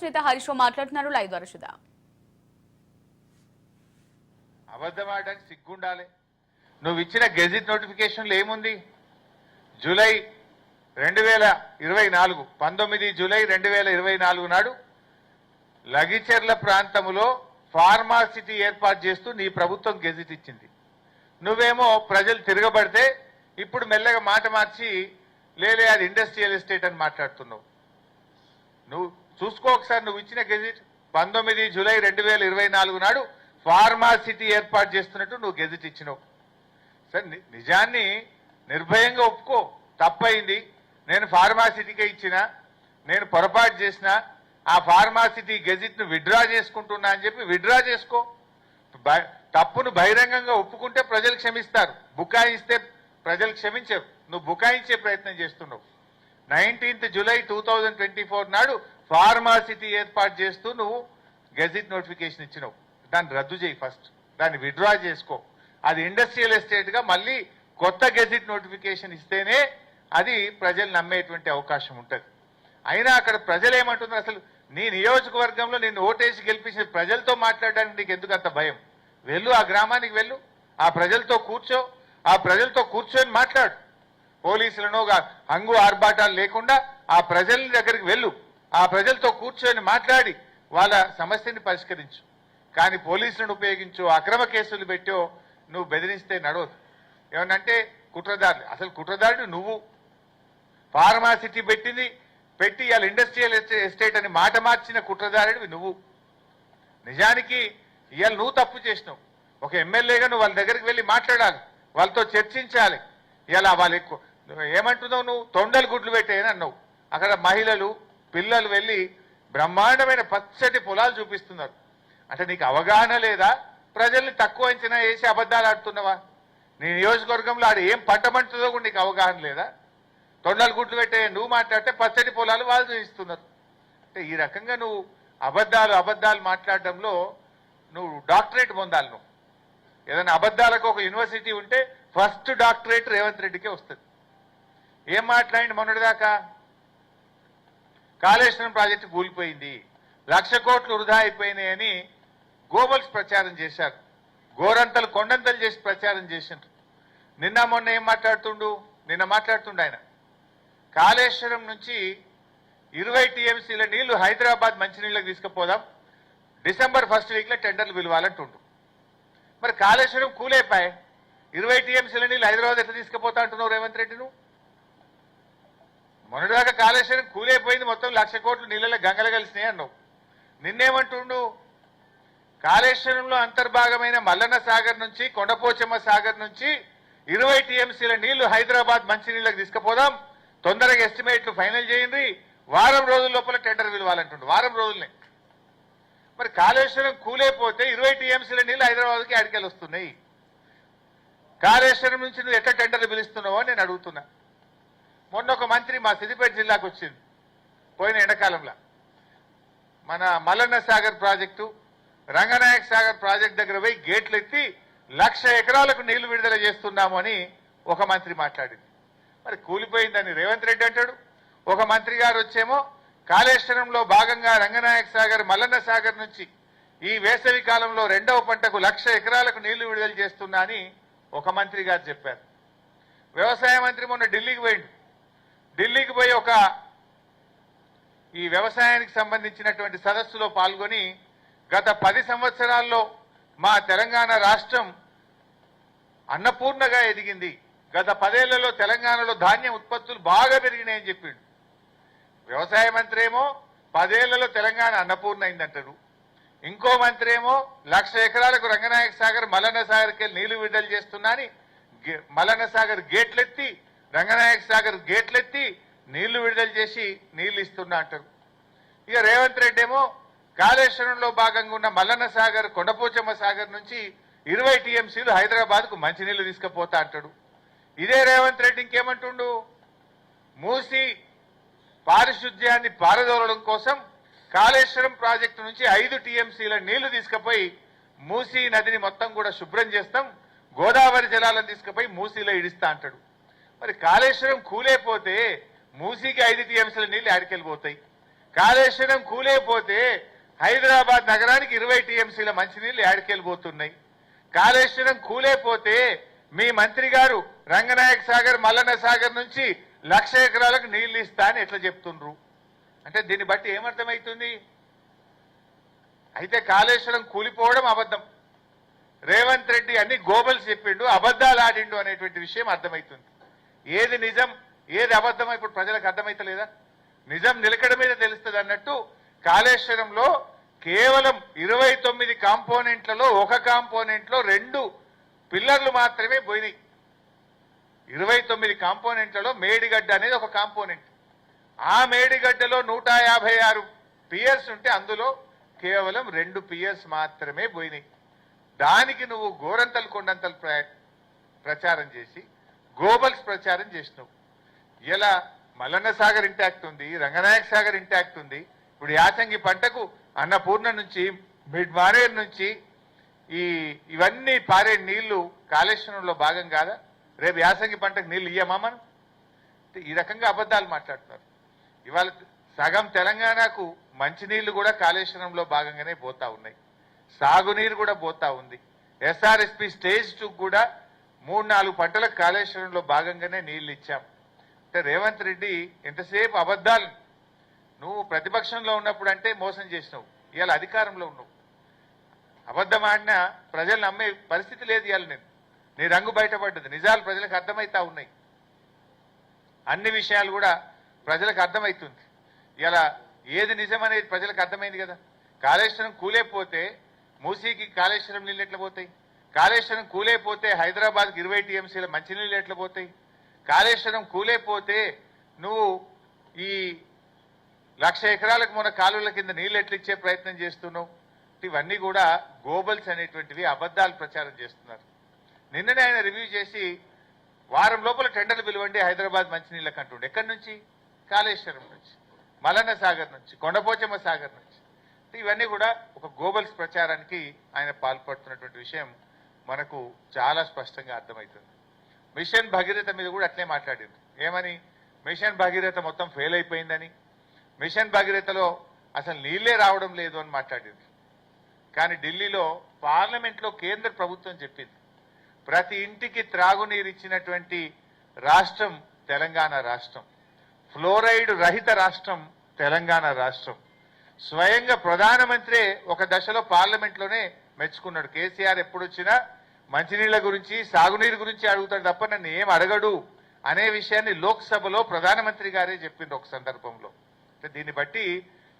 శ్రీత హరీష్ మాట్లాడుతున్నారు. లైవ్ ద్వారా శ్రీత. అబద్ధం ఆడడానికి సిగ్గుండాలి. నువ్వు ఇచ్చిన గెజిట్ నోటిఫికేషన్లు ఏముంది? జూలై రెండు వేల ఇరవై నాలుగు పంతొమ్మిది జూలై రెండు వేల ఇరవై నాలుగు నాడు లగిచెర్ల ప్రాంతములో ఫార్మాసిటీ ఏర్పాటు చేస్తూ నీ ప్రభుత్వం గెజిట్ ఇచ్చింది. నువ్వేమో ప్రజలు తిరగబడితే ఇప్పుడు మెల్లగా మాట మార్చి లేలే అది ఇండస్ట్రియల్ ఎస్టేట్ అని మాట్లాడుతున్నావు. నువ్వు చూసుకో ఒకసారి నువ్వు ఇచ్చిన గెజిట్ పంతొమ్మిది జూలై రెండు వేల ఇరవై నాలుగు నాడు ఫార్మాసిటీ ఏర్పాటు చేస్తున్నట్టు నువ్వు గెజిట్ ఇచ్చినావు. సరే నిజాన్ని నిర్భయంగా ఒప్పుకో. తప్పైంది. నేను ఫార్మాసిటీకే ఇచ్చిన నేను పొరపాటు చేసిన ఆ ఫార్మాసిటీ గెజిట్ను విడ్రా చేసుకుంటున్నా అని చెప్పి విడ్రా చేసుకో. తప్పును బహిరంగంగా ఒప్పుకుంటే ప్రజలు క్షమిస్తారు. బుకాయిస్తే ప్రజలు క్షమించరు. నువ్వు బుకాయించే ప్రయత్నం చేస్తున్నావు. Nineteenth July two thousand twenty four నాడు ఫార్మాసిటీ ఏర్పాటు చేస్తూ నువ్వు గెజిట్ నోటిఫికేషన్ ఇచ్చినావు. దాన్ని రద్దు చేయి ఫస్ట్. దాన్ని విడ్రా చేసుకో. అది ఇండస్ట్రియల్ ఎస్టేట్గా మళ్ళీ కొత్త గెజిట్ నోటిఫికేషన్ ఇస్తేనే అది ప్రజలు నమ్మేటువంటి అవకాశం ఉంటుంది. అయినా అక్కడ ప్రజలు ఏమంటున్నారు? అసలు నీ నియోజకవర్గంలో నిన్ను ఓటేసి గెలిపించిన ప్రజలతో మాట్లాడడానికి నీకు ఎందుకు అంత భయం? వెళ్ళు ఆ గ్రామానికి వెళ్ళు. ఆ ప్రజలతో కూర్చో. ఆ ప్రజలతో కూర్చొని మాట్లాడు. పోలీసులను హంగు ఆర్భాటాలు లేకుండా ఆ ప్రజల దగ్గరికి వెళ్ళు. ఆ ప్రజలతో కూర్చొని మాట్లాడి వాళ్ళ సమస్యని పరిష్కరించు. కానీ పోలీసులను ఉపయోగించు అక్రమ కేసులు పెట్టో నువ్వు బెదిరిస్తే నడవదు. ఏమనంటే కుట్రదారులు అసలు కుట్రదారుడు నువ్వు. ఫార్మాసిటీ పెట్టింది పెట్టి వాళ్ళ ఇండస్ట్రియల్ ఎస్టేట్ అని మాట మార్చిన కుట్రదారుడివి నువ్వు. నిజానికి ఇవాళ నువ్వు తప్పు చేసినావు. ఒక ఎమ్మెల్యేగా నువ్వు వాళ్ళ దగ్గరికి వెళ్ళి మాట్లాడాలి. వాళ్ళతో చర్చించాలి. ఇలా వాళ్ళు ఎక్కువ నువ్వు ఏమంటున్నావు నువ్వు? తొండలు గుడ్లు పెట్టేయని అన్నావు. అక్కడ మహిళలు పిల్లలు వెళ్ళి బ్రహ్మాండమైన పచ్చటి పొలాలు చూపిస్తున్నారు. అంటే నీకు అవగాహన లేదా? ప్రజల్ని తక్కువ అంచనా వేసి అబద్ధాలు ఆడుతున్నావా? నీ నియోజకవర్గంలో ఆడ ఏం పంటమంటుందో కూడా నీకు అవగాహన లేదా? తొండలు గుడ్లు పెట్టే నువ్వు మాట్లాడితే పచ్చడి పొలాలు వాళ్ళు చూపిస్తున్నారు. అంటే ఈ రకంగా నువ్వు అబద్ధాలు అబద్ధాలు మాట్లాడడంలో నువ్వు డాక్టరేట్ పొందాలి నువ్వు. ఏదైనా అబద్ధాలకు ఒక యూనివర్సిటీ ఉంటే ఫస్ట్ డాక్టరేట్ రేవంత్ రెడ్డికే వస్తుంది. ఏం మాట్లాడింది మొన్నటిదాకా? కాళేశ్వరం ప్రాజెక్టు కూలిపోయింది. లక్ష కోట్లు వృధా అయిపోయినాయని గోబల్స్ ప్రచారం చేశారు. గోరంతలు కొండంతలు చేసి ప్రచారం చేసిండ్రు. నిన్న మొన్న ఏం మాట్లాడుతుండు? నిన్న మాట్లాడుతుండు ఆయన. కాళేశ్వరం నుంచి ఇరవై టీఎంసీల నీళ్ళు హైదరాబాద్ మంచినీళ్ళకి తీసుకుపోదాం. డిసెంబర్ ఫస్ట్ వీక్లో టెండర్లు పిలవాలంటుండు. మరి కాళేశ్వరం కూలైపాయి ఇరవై టీఎంసీల నీళ్ళు హైదరాబాద్ ఎట్లా తీసుకుపోతా అంటున్నావు రేవంత్ రెడ్డి నువ్వు మొన్నటిదాకా కాళేశ్వరం కూలైపోయింది. మొత్తం లక్ష కోట్లు నీళ్ళలో గంగలు కలిసినాయి అన్నావు. నిన్నేమంటుండు? కాళేశ్వరంలో అంతర్భాగమైన మల్లన్న సాగర్ నుంచి కొండపోచమ్మ సాగర్ నుంచి ఇరవై టీఎంసీల నీళ్ళు హైదరాబాద్ మంచినీళ్ళకి తీసుకుపోదాం. తొందరగా ఎస్టిమేట్లు ఫైనల్ చేయండి. వారం రోజుల లోపల టెండర్ పిలవాలంటుండు వారం రోజులనే. మరి కాళేశ్వరం కూలైపోతే ఇరవై టీఎంసీల నీళ్ళు హైదరాబాద్కి అడికెళ్ళొస్తున్నాయి. కాళేశ్వరం నుంచి నువ్వు ఎట్లా టెండర్లు పిలుస్తున్నావో నేను అడుగుతున్నా. మొన్న ఒక మంత్రి మా సిద్దిపేట జిల్లాకు వచ్చింది పోయిన ఎండాకాలంలో. మన మల్లన్న సాగర్ ప్రాజెక్టు రంగనాయక్ సాగర్ ప్రాజెక్ట్ దగ్గర పోయి గేట్లు ఎత్తి లక్ష ఎకరాలకు నీళ్ళు విడుదల చేస్తున్నాము అని ఒక మంత్రి మాట్లాడింది. మరి కూలిపోయిందని రేవంత్ రెడ్డి అంటాడు. ఒక మంత్రి గారు వచ్చేమో కాళేశ్వరంలో భాగంగా రంగనాయక సాగర్ మల్లన్న సాగర్ నుంచి ఈ వేసవి కాలంలో రెండవ పంటకు లక్ష ఎకరాలకు నీళ్ళు విడుదల చేస్తున్నా అని ఒక మంత్రి గారు చెప్పారు. వ్యవసాయ మంత్రి మొన్న ఢిల్లీకి పోయిండు. ఢిల్లీకి పోయి ఒక ఈ వ్యవసాయానికి సంబంధించినటువంటి సదస్సులో పాల్గొని గత పది సంవత్సరాల్లో మా తెలంగాణ రాష్ట్రం అన్నపూర్ణగా ఎదిగింది. గత పదేళ్ళలో తెలంగాణలో ధాన్యం ఉత్పత్తులు బాగా పెరిగినాయని చెప్పిండు. వ్యవసాయ మంత్రి ఏమో పదేళ్ళలో తెలంగాణ అన్నపూర్ణ అయిందంటారు ఇంకో మంత్రి ఏమో లక్ష ఎకరాలకు రంగనాయక సాగర్ మలన సాగర్కి నీళ్ళు విడుదల చేస్తున్నా అని గే- మల్లన్న సాగర్ గేట్లెత్తి రంగనాయక సాగర్ గేట్లెత్తి నీళ్ళు విడుదల చేసి నీళ్ళు ఇస్తున్నా అంటారు. ఇక రేవంత్ రెడ్డి ఏమో కాళేశ్వరంలో భాగంగా ఉన్న మల్లన్న సాగర్ కొండపోచమ్మ సాగర్ నుంచి ఇరవై టీఎంసీలు హైదరాబాద్కు మంచినీళ్ళు తీసుకుపోతా అంటాడు. ఇదే రేవంత్ రెడ్డి ఇంకేమంటుండు? మూసి పారిశుద్ధ్యాన్ని పారదోలడం కోసం కాళేశ్వరం ప్రాజెక్టు నుంచి ఐదు టీఎంసీల నీళ్ళు తీసుకుపోయి మూసీ నదిని మొత్తం కూడా శుభ్రం చేస్తాం గోదావరి జలాలను తీసుకుపోయి మూసీలో ఇడిస్తా అంటాడు. మరి కాళేశ్వరం కూలేపోతే మూసీకి ఐదు టీఎంసీల నీళ్ళు ఆడికెళ్ళిపోతాయి కాళేశ్వరం కూలేపోతే హైదరాబాద్ నగరానికి ఇరవై టీఎంసీల మంచినీళ్ళు ఏడకెళ్ళిపోతున్నాయి కాళేశ్వరం కూలేపోతే మీ మంత్రి గారు రంగనాయక సాగర్ మల్లన్న సాగర్ నుంచి లక్ష ఎకరాలకు నీళ్ళు ఇస్తా అని ఎట్లా చెప్తుండ్రు? అంటే దీన్ని బట్టి ఏమర్థమవుతుంది అయితే కాళేశ్వరం కూలిపోవడం అబద్ధం. రేవంత్ రెడ్డి అన్ని గోబల్స్ చెప్పిండు అబద్ధాలు ఆడిండు అనేటువంటి విషయం అర్థమవుతుంది ఏది నిజం ఏది అబద్ధం ఇప్పుడు ప్రజలకు అర్థమైతలేదా? నిజం నిలకడ మీద తెలుస్తుంది అన్నట్టు కాళేశ్వరంలో కేవలం ఇరవై తొమ్మిది కాంపోనెంట్లలో ఒక కాంపోనెంట్లో రెండు పిల్లర్లు మాత్రమే పోయినాయి. ఇరవై తొమ్మిది కాంపోనెంట్లలో మేడిగడ్డ అనేది ఒక కాంపోనెంట్. ఆ మేడిగడ్డలో నూట యాభై ఆరు పియర్స్ ఉంటే అందులో కేవలం రెండు పియర్స్ మాత్రమే పోయినాయి. దానికి నువ్వు గోరంతలు కొండంతలు ప్రచారం చేసి గోబల్స్ ప్రచారం చేసినావు. ఇలా మల్లన్న సాగర్ ఇంటాక్ట్ ఉంది రంగనాయక సాగర్ ఇంటాక్ట్ ఉంది. ఇప్పుడు యాసంగి పంటకు అన్నపూర్ణ నుంచి మిడ్ మానేరు నుంచి ఈ ఇవన్నీ పారే నీళ్ళు కాళేశ్వరంలో భాగం కాదా? రేపు యాసంగి పంటకు నీళ్ళు ఇయ్యమా మనం? ఈ రకంగా అబద్ధాలు మాట్లాడుతున్నారు. ఇవాళ సగం తెలంగాణకు మంచినీళ్ళు కూడా కాళేశ్వరంలో భాగంగానే పోతా ఉన్నాయి. సాగునీరు కూడా పోతా ఉంది. ఎస్ఆర్ఎస్పి స్టేజ్ టూ కూడా మూడు నాలుగు పంటలకు కాళేశ్వరంలో భాగంగానే నీళ్ళు ఇచ్చాం. అంటే రేవంత్ రెడ్డి ఎంతసేపు అబద్ధాలు? నువ్వు ప్రతిపక్షంలో ఉన్నప్పుడు అంటే మోసం చేసినావు. ఇవాళ అధికారంలో ఉన్నావు. అబద్ధం ఆడినా ప్రజలు నమ్మే పరిస్థితి లేదు ఇవాళ నేను నీ రంగు బయటపడ్డది. నిజాలు ప్రజలకు అర్థమవుతా ఉన్నాయి. అన్ని విషయాలు కూడా ప్రజలకు అర్థమవుతుంది ఇలా ఏది నిజం అనేది ప్రజలకు అర్థమైంది కదా. కాళేశ్వరం కూలేకపోతే మూసీకి కాళేశ్వరం నీళ్ళు ఎట్లా పోతాయి? కాళేశ్వరం కూలైపోతే హైదరాబాద్కి ఇరవై టీఎంసీల మంచినీళ్ళు ఎట్లా పోతాయి? కాళేశ్వరం కూలైపోతే నువ్వు ఈ లక్ష ఎకరాలకు మన కాలువల కింద నీళ్ళు ఎట్లా ఇచ్చే ప్రయత్నం చేస్తున్నావు? ఇవన్నీ కూడా గోబల్స్ అనేటువంటివి అబద్ధాలు ప్రచారం చేస్తున్నారు. నిన్ననే ఆయన రివ్యూ చేసి వారం లోపల టెండర్లు పిలువండి హైదరాబాద్ మంచినీళ్ళకి అంటుండే ఎక్కడి నుంచి? కాళేశ్వరం నుంచి. మలన్న సాగర్ నుంచి కొండపోచమ్మ సాగర్ నుంచి. ఇవన్నీ కూడా ఒక గోబల్స్ ప్రచారానికి ఆయన పాల్పడుతున్నటువంటి విషయం. మనకు చాలా స్పష్టంగా అర్థమవుతుంది. మిషన్ భగీరథ మీద కూడా అట్లే మాట్లాడింది. ఏమని? మిషన్ భగీరథ మొత్తం ఫెయిల్ అయిపోయిందని. మిషన్ భగీరథలో అసలు నీళ్ళే రావడం లేదు అని మాట్లాడింది. కానీ ఢిల్లీలో పార్లమెంట్లో కేంద్ర ప్రభుత్వం చెప్పింది. ప్రతి ఇంటికి త్రాగునీరు ఇచ్చినటువంటి రాష్ట్రం తెలంగాణ రాష్ట్రం. ఫ్లోరైడ్ రహిత రాష్ట్రం తెలంగాణ రాష్ట్రం. స్వయంగా ప్రధానమంత్రి ఒక దశలో పార్లమెంట్లోనే మెచ్చుకున్నాడు. కేసీఆర్ ఎప్పుడొచ్చినా మంచినీళ్ళ మంచినీళ్ళ గురించి సాగునీరు గురించి అడుగుతాడు తప్ప నన్ను ఏం అడగడు అనే విషయాన్ని లోక్సభలో ప్రధానమంత్రి గారే చెప్పింది ఒక సందర్భంలో. అంటే దీన్ని బట్టి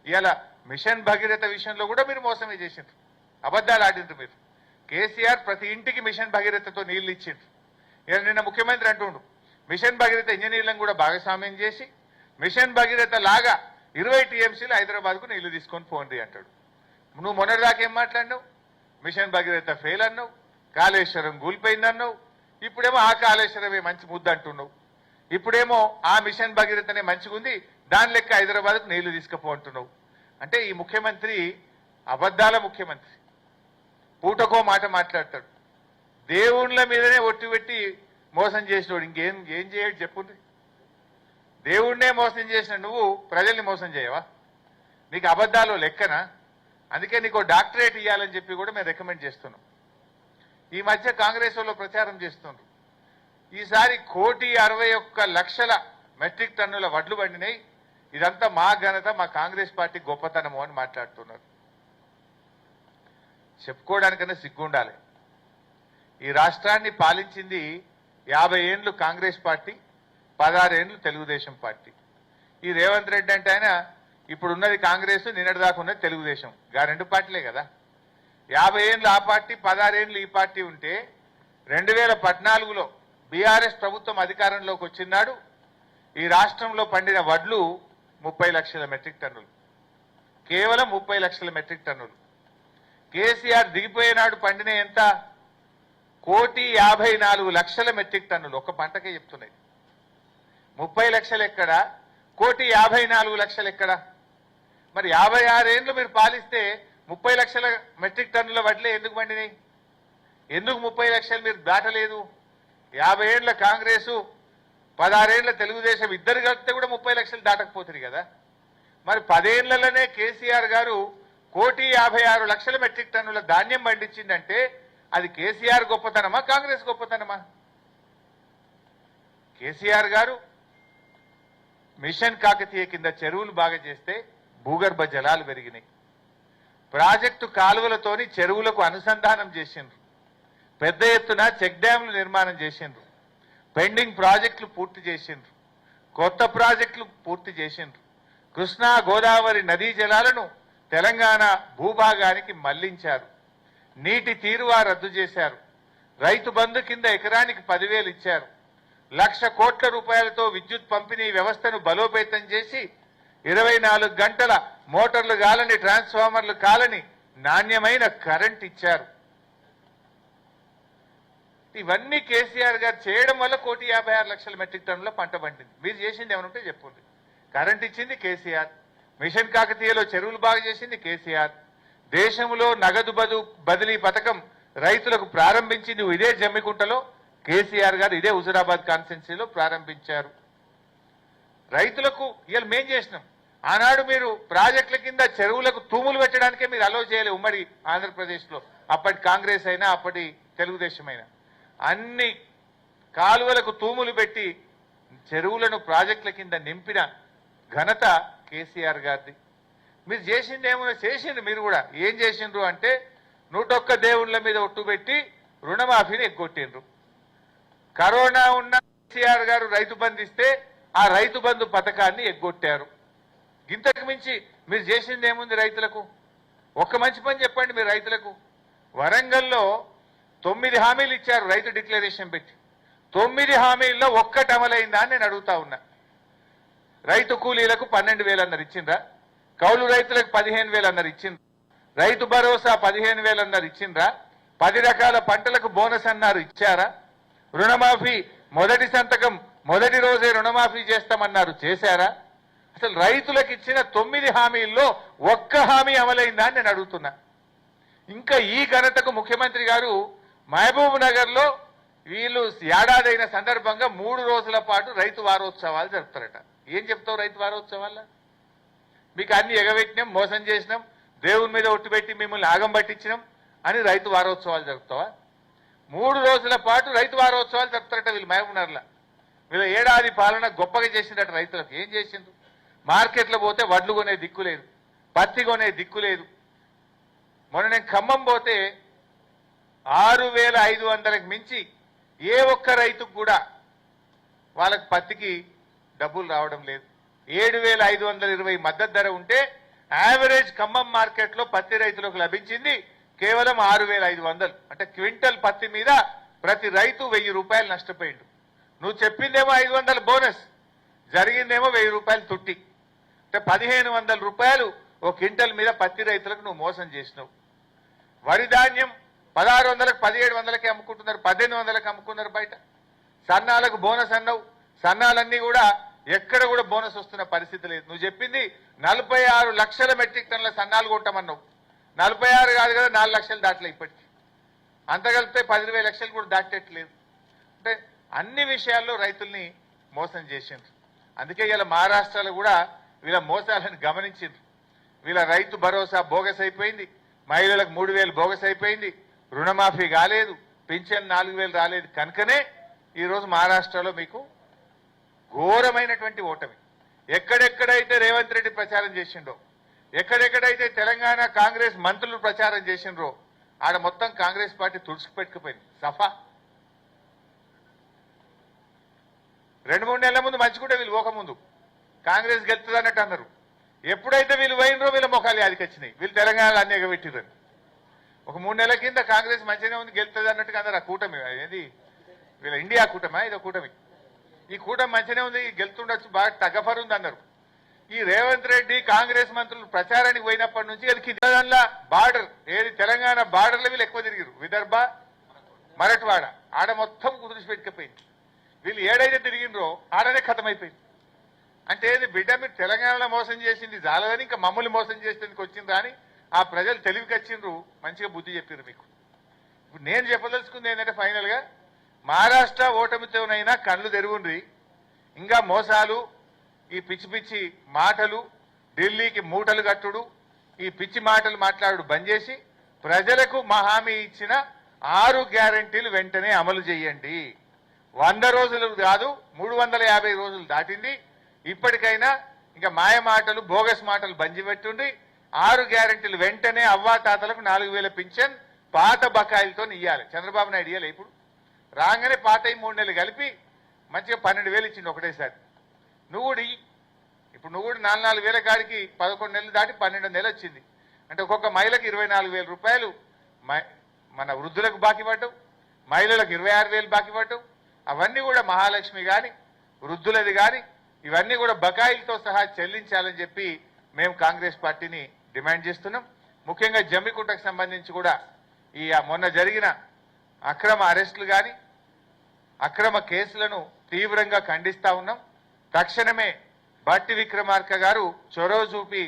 ఇవాళ మిషన్ భగీరథ విషయంలో కూడా మీరు మోసమే చేసిండ్రు. అబద్ధాలు ఆడిండ్రు మీరు. కేసీఆర్ ప్రతి ఇంటికి మిషన్ భగీరథతో నీళ్ళు ఇచ్చిండ్రు. ఇవాళ నిన్న ముఖ్యమంత్రి అంటుండు మిషన్ భగీరథ ఇంజనీర్లను కూడా భాగస్వామ్యం చేసి మిషన్ భగీరథ లాగా ఇరవై టీఎంసీలు హైదరాబాద్కు నీళ్ళు తీసుకొని పోండి అంటాడు. నువ్వు మొన్నటిదాకా ఏం మాట్లాడినావు? మిషన్ భగీరథ ఫెయిల్ అన్నావు? కాళేశ్వరం కూలిపోయిందన్నావు ఇప్పుడేమో ఆ కాళేశ్వరమే మంచి ముద్ద అంటున్నావు. ఇప్పుడేమో ఆ మిషన్ భగీరథనే మంచిగుంది దాని లెక్క హైదరాబాద్కు నీళ్ళు తీసుకుపో అంటున్నావు. అంటే ఈ ముఖ్యమంత్రి అబద్ధాల ముఖ్యమంత్రి. పూటకో మాట మాట్లాడతాడు. దేవుళ్ళ మీదనే ఒట్టి పెట్టి మోసం చేసినోడు ఇంకేం ఏం చేయడు చెప్పుండ్రి దేవుణ్ణే మోసం చేసిన నువ్వు ప్రజల్ని మోసం చేయవా? నీకు అబద్ధాలు లెక్కనా? అందుకే నీకు డాక్టరేట్ ఇవ్వాలని చెప్పి కూడా మేము రికమెండ్ చేస్తున్నాం. ఈ మధ్య కాంగ్రెస్ వాళ్ళు ప్రచారం చేస్తున్నారు ఈసారి కోటి అరవై ఒక్క లక్షల మెట్రిక్ టన్నుల వడ్లు పండినాయి. ఇదంతా మా ఘనత మా కాంగ్రెస్ పార్టీ గొప్పతనము అని మాట్లాడుతున్నారు. చెప్పుకోవడానికన్నా సిగ్గుండాలి. ఈ రాష్ట్రాన్ని పాలించింది యాభై ఏండ్లు కాంగ్రెస్ పార్టీ పదహారు ఏండ్లు తెలుగుదేశం పార్టీ. ఈ రేవంత్ రెడ్డి అంటే ఆయన ఇప్పుడున్నది కాంగ్రెస్ నిన్నటి దాకా ఉన్నది తెలుగుదేశం. గా రెండు పార్టీలే కదా. యాభై ఏళ్ళు ఆ పార్టీ పదహారేళ్ళు ఈ పార్టీ ఉంటే రెండు వేల పద్నాలుగులో బీఆర్ఎస్ ప్రభుత్వం అధికారంలోకి వచ్చినాడు. ఈ రాష్ట్రంలో పండిన వడ్లు ముప్పై లక్షల మెట్రిక్ టన్నులు. కేవలం ముప్పై లక్షల మెట్రిక్ టన్నులు. కేసీఆర్ దిగిపోయేనాడు పండిన ఎంత? కోటి యాభై నాలుగు లక్షల మెట్రిక్ టన్నులు. ఒక పంటకే చెప్తున్నాయి. ముప్పై లక్షలు ఎక్కడ? కోటి యాభై నాలుగు లక్షలు ఎక్కడ? మరి యాభై ఆరేండ్లు మీరు పాలిస్తే ముప్పై లక్షల మెట్రిక్ టన్నుల వడ్లే ఎందుకు పండినాయి? ఎందుకు ముప్పై లక్షలు మీరు దాటలేదు? యాభై ఏండ్ల కాంగ్రెసు పదహారేండ్ల తెలుగుదేశం ఇద్దరు కలిపితే కూడా ముప్పై లక్షలు దాటకపోతుంది కదా. మరి పదేళ్ళలోనే కేసీఆర్ గారు కోటి యాభై ఆరు లక్షల మెట్రిక్ టన్నుల ధాన్యం పండించిందంటే అది కేసీఆర్ గొప్పతనమా కాంగ్రెస్ గొప్పతనమా? కేసీఆర్ గారు మిషన్ కాకతీయ కింద చెరువులు బాగా చేస్తే భూగర్భ జలాలు పెరిగినాయి. ప్రాజెక్టు కాలువలతోని చెరువులకు అనుసంధానం చేసిండ్రు. పెద్ద ఎత్తున చెక్ డ్యాంలు నిర్మాణం చేసిండ్రు. పెండింగ్ ప్రాజెక్టులు పూర్తి చేసిండ్రు. కొత్త ప్రాజెక్టులు పూర్తి చేసిండ్రు. కృష్ణా గోదావరి నదీ జలాలను తెలంగాణ భూభాగానికి మళ్ళించారు. నీటి తీరువా రద్దు చేశారు. రైతు బంధు కింద ఎకరానికి పదివేలు ఇచ్చారు. లక్ష కోట్ల రూపాయలతో విద్యుత్ పంపిణీ వ్యవస్థను బలోపేతం చేసి ఇరవై నాలుగు గంటల మోటార్లు కాలని ట్రాన్స్ఫార్మర్లు కాలని నాణ్యమైన కరెంట్ ఇచ్చారు. ఇవన్నీ కేసీఆర్ గారు చేయడం వల్ల కోటి యాభై ఆరు లక్షల మెట్రిక్ టన్నుల పంట పండింది. మీరు చేసింది ఏమనుంటే చెప్పండి. కరెంట్ ఇచ్చింది కేసీఆర్. మిషన్ కాకతీయలో చెరువులు బాగా చేసింది కేసీఆర్. దేశంలో నగదు బదు బదిలీ పథకం రైతులకు ప్రారంభించింది ఇదే జమ్మికుంటలో. కేసీఆర్ గారు ఇదే హుజురాబాద్ కాన్స్టిట్యున్సీలో ప్రారంభించారు. రైతులకు ఇవాళ మేం చేసినాం. ఆనాడు మీరు ప్రాజెక్టుల కింద చెరువులకు తూములు పెట్టడానికే మీరు అలో చేయలే ఉమ్మడి ఆంధ్రప్రదేశ్లో. అప్పటి కాంగ్రెస్ అయినా అప్పటి తెలుగుదేశం అయినా అన్ని కాలువలకు తూములు పెట్టి చెరువులను ప్రాజెక్టుల కింద నింపిన ఘనత కేసీఆర్ గారిది. మీరు చేసింది ఏమైనా చేసిండు మీరు కూడా. ఏం చేసిండ్రు అంటే నూటొక్క దేవుళ్ళ మీద ఒట్టు పెట్టి రుణమాఫీని ఎగ్గొట్టిండ్రు. కరోనా ఉన్న కేసీఆర్ గారు రైతు బంధిస్తే ఆ రైతు బంధు పథకాన్ని ఎగ్గొట్టారు. ఇంతకు మించి మీరు చేసింది ఏముంది రైతులకు? ఒక్క మంచి పని చెప్పండి మీరు రైతులకు. వరంగల్లో తొమ్మిది హామీలు ఇచ్చారు రైతు డిక్లరేషన్ పెట్టి. తొమ్మిది హామీల్లో ఒక్కటి అమలైందా అని నేను అడుగుతా ఉన్నా. రైతు కూలీలకు పన్నెండు వేలు అన్నారు ఇచ్చిండ్రా. కౌలు రైతులకు పదిహేను వేలు అన్నారు ఇచ్చిండ్రా. రైతు భరోసా పదిహేను వేలు అన్నారు ఇచ్చిండ్రా. పది రకాల పంటలకు బోనస్ అన్నారు ఇచ్చారా? రుణమాఫీ మొదటి సంతకం మొదటి రోజే రుణమాఫీ చేస్తామన్నారు చేశారా? అసలు రైతులకు ఇచ్చిన తొమ్మిది హామీల్లో ఒక్క హామీ అమలైందా అని నేను అడుగుతున్నా. ఇంకా ఈ ఘనతకు ముఖ్యమంత్రి గారు మహబూబ్ నగర్లో వీళ్ళు ఏడాదైన సందర్భంగా మూడు రోజుల పాటు రైతు వారోత్సవాలు జరుపుతారట. ఏం చెప్తావు రైతు వారోత్సవాల మీకు అన్ని ఎగబెట్టినాం మోసం చేసినాం దేవుని మీద ఒట్టు పెట్టి మిమ్మల్ని ఆగం పట్టించినాం అని రైతు వారోత్సవాలు జరుపుతావా? మూడు రోజుల పాటు రైతు వారోత్సవాలు జరుపుతారట వీళ్ళు మహబూబ్నగర్లో వీళ్ళ ఏడాది పాలన గొప్పగా చేసిందట రైతులకు. ఏం చేసిండ్రు? మార్కెట్లో పోతే వడ్లు కొనే దిక్కు లేదు పత్తి కొనే దిక్కు లేదు. మొన్న నేను ఖమ్మం పోతే ఆరు వేల ఐదు వందలకు మించి ఏ ఒక్క రైతుకు కూడా వాళ్ళకి పత్తికి డబ్బులు రావడం లేదు. ఏడు వేల ఐదు వందల ఇరవై మద్దతు ధర ఉంటే యావరేజ్ ఖమ్మం మార్కెట్లో పత్తి రైతులకు లభించింది కేవలం ఆరు వేల ఐదు వందలు. అంటే క్వింటల్ పత్తి మీద ప్రతి రైతు వెయ్యి రూపాయలు నష్టపోయిండు. నువ్వు చెప్పిందేమో ఐదు వందల బోనస్ జరిగిందేమో వెయ్యి రూపాయలు తుట్టి. అంటే పదిహేను వందల రూపాయలు ఓ క్వింటల్ మీద పత్తి రైతులకు నువ్వు మోసం చేసినావు. వరి ధాన్యం పదహారు వందలకు పదిహేడు వందలకే అమ్ముకుంటున్నారు పద్దెనిమిది వందలకు అమ్ముకున్నారు బయట. సన్నాలకు బోనస్ అన్నావు. సన్నాలన్నీ కూడా ఎక్కడ కూడా బోనస్ వస్తున్న పరిస్థితి లేదు. నువ్వు చెప్పింది నలభై ఆరు లక్షల మెట్రిక్ టన్నుల సన్నాలు కొంటామన్నావు నలభై ఆరు కాదు కదా నాలుగు లక్షలు దాటలే ఇప్పటికి. అంత కలిపితే పదివేల లక్షలు కూడా దాటట్లేదు. అంటే అన్ని విషయాల్లో రైతుల్ని మోసం చేసిండ్రు. అందుకే ఇలా మహారాష్ట్రలో కూడా వీళ్ళ మోసాలను గమనించింది. వీళ్ళ రైతు భరోసా బోగస్ అయిపోయింది. మహిళలకు మూడు వేలు బోగస్ అయిపోయింది. రుణమాఫీ కాలేదు. పింఛన్ నాలుగు వేలు రాలేదు. కనుకనే ఈరోజు మహారాష్ట్రలో మీకు ఘోరమైనటువంటి ఓటమి. ఎక్కడెక్కడైతే రేవంత్ రెడ్డి ప్రచారం చేసిండో ఎక్కడెక్కడైతే తెలంగాణ కాంగ్రెస్ మంత్రులు ప్రచారం చేసిండ్రో ఆడ మొత్తం కాంగ్రెస్ పార్టీ తుడుచుకుపెట్టుకుపోయింది సఫా. రెండు మూడు నెలల ముందు మంచుకుంటే వీళ్ళు పోక ముందు కాంగ్రెస్ గెలుతుంది అన్నట్టు అన్నారు. ఎప్పుడైతే వీళ్ళు పోయినరో వీళ్ళ ముఖాలు యాదికొచ్చినాయి వీళ్ళు తెలంగాణలో అన్ని ఎగబెట్టిరని ఒక మూడు నెలల కింద కాంగ్రెస్ మంచిగానే ఉంది గెలుతుంది అన్నట్టుగా అందరు ఆ కూటమి. ఏది వీళ్ళ ఇండియా కూటమా? ఇదో కూటమి. ఈ కూటమి మంచిగానే ఉంది గెలుతుండొచ్చు బాగా తగ్గఫర్ ఉంది అన్నారు. ఈ రేవంత్ రెడ్డి కాంగ్రెస్ మంత్రులు ప్రచారానికి పోయినప్పటి నుంచి అది కింద బార్డర్ ఏది తెలంగాణ బార్డర్లో వీళ్ళు ఎక్కువ తిరిగిరు విదర్భ మరట్వాడ ఆడ మొత్తం కుదిరిచిపెట్టుకుపోయింది వీళ్ళు ఏడైతే తిరిగిండ్రో ఆడనే ఖతమైపోయింది. అంటే ఏది బిడ్డ మీరు తెలంగాణలో మోసం చేసింది జాలదని ఇంకా మమ్మల్ని మోసం చేసేందుకు వచ్చింది అని ఆ ప్రజలు తెలివికి వచ్చిండ్రు మంచిగా బుద్ధి చెప్పారు మీకు. ఇప్పుడు నేను చెప్పదలుచుకుంది ఏంటంటే ఫైనల్గా మహారాష్ట్ర ఓటమితోనైనా కళ్ళు తెరుగుండ్రి ఇంకా మోసాలు ఈ పిచ్చి పిచ్చి మాటలు ఢిల్లీకి మూటలు కట్టుడు ఈ పిచ్చి మాటలు మాట్లాడు బంద్ చేసి ప్రజలకు మా హామీ ఇచ్చిన ఆరు గ్యారంటీలు వెంటనే అమలు చేయండి. వంద రోజులు కాదు మూడు వందల యాభై రోజులు దాటింది. ఇప్పటికైనా ఇంకా మాయ మాటలు బోగస్ మాటలు బంజి పెట్టుండి ఆరు గ్యారెంటీలు వెంటనే అవ్వాతాతలకు నాలుగు వేల పింఛన్ పాత బకాయిలతో ఇయ్యాలి. చంద్రబాబు నాయుడు ఇయ్యాలి ఇప్పుడు. రాగానే పాత మూడు నెలలు కలిపి మంచిగా పన్నెండు వేలు ఇచ్చింది ఒకటేసారి. నువ్వు కూడా ఇప్పుడు నువ్వు కూడా నాలుగు నాలుగు వేల కాడికి పదకొండు నెలలు దాటి పన్నెండు నెలలు వచ్చింది. అంటే ఒక్కొక్క మహిళకి ఇరవై నాలుగు వేల రూపాయలు మన వృద్ధులకు బాకీ పడ్డం మహిళలకు ఇరవై ఆరు వేలు బాకీ పడ్డావు. అవన్నీ కూడా మహాలక్ష్మి కానీ వృద్ధులది కానీ ఇవన్నీ కూడా బకాయిలతో సహా చెల్లించాలని చెప్పి మేము కాంగ్రెస్ పార్టీని డిమాండ్ చేస్తున్నాం. ముఖ్యంగా జమ్మికుంటకు సంబంధించి కూడా ఈ మొన్న జరిగిన అక్రమ అరెస్టులు కానీ అక్రమ కేసులను తీవ్రంగా ఖండిస్తా ఉన్నాం. తక్షణమే భట్టి విక్రమార్క గారు చొరవ చూపి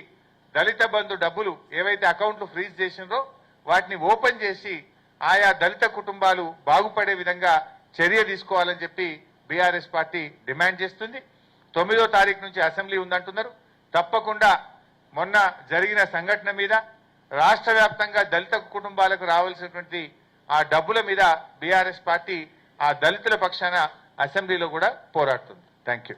దళిత బంధు డబ్బులు ఏవైతే అకౌంట్లు ఫ్రీజ్ చేసినో వాటిని ఓపెన్ చేసి ఆయా దళిత కుటుంబాలు బాగుపడే విధంగా చర్య తీసుకోవాలని చెప్పి బీఆర్ఎస్ పార్టీ డిమాండ్ చేస్తుంది. తొమ్మిదో తారీఖు నుంచి అసెంబ్లీ ఉందంటున్నారు. తప్పకుండా మొన్న జరిగిన సంఘటన మీద రాష్ట్ర వ్యాప్తంగా దళిత కుటుంబాలకు రావాల్సినటువంటి ఆ డబ్బుల మీద బీఆర్ఎస్ పార్టీ ఆ దళితుల పక్షాన అసెంబ్లీలో కూడా పోరాడుతుంది. Thank you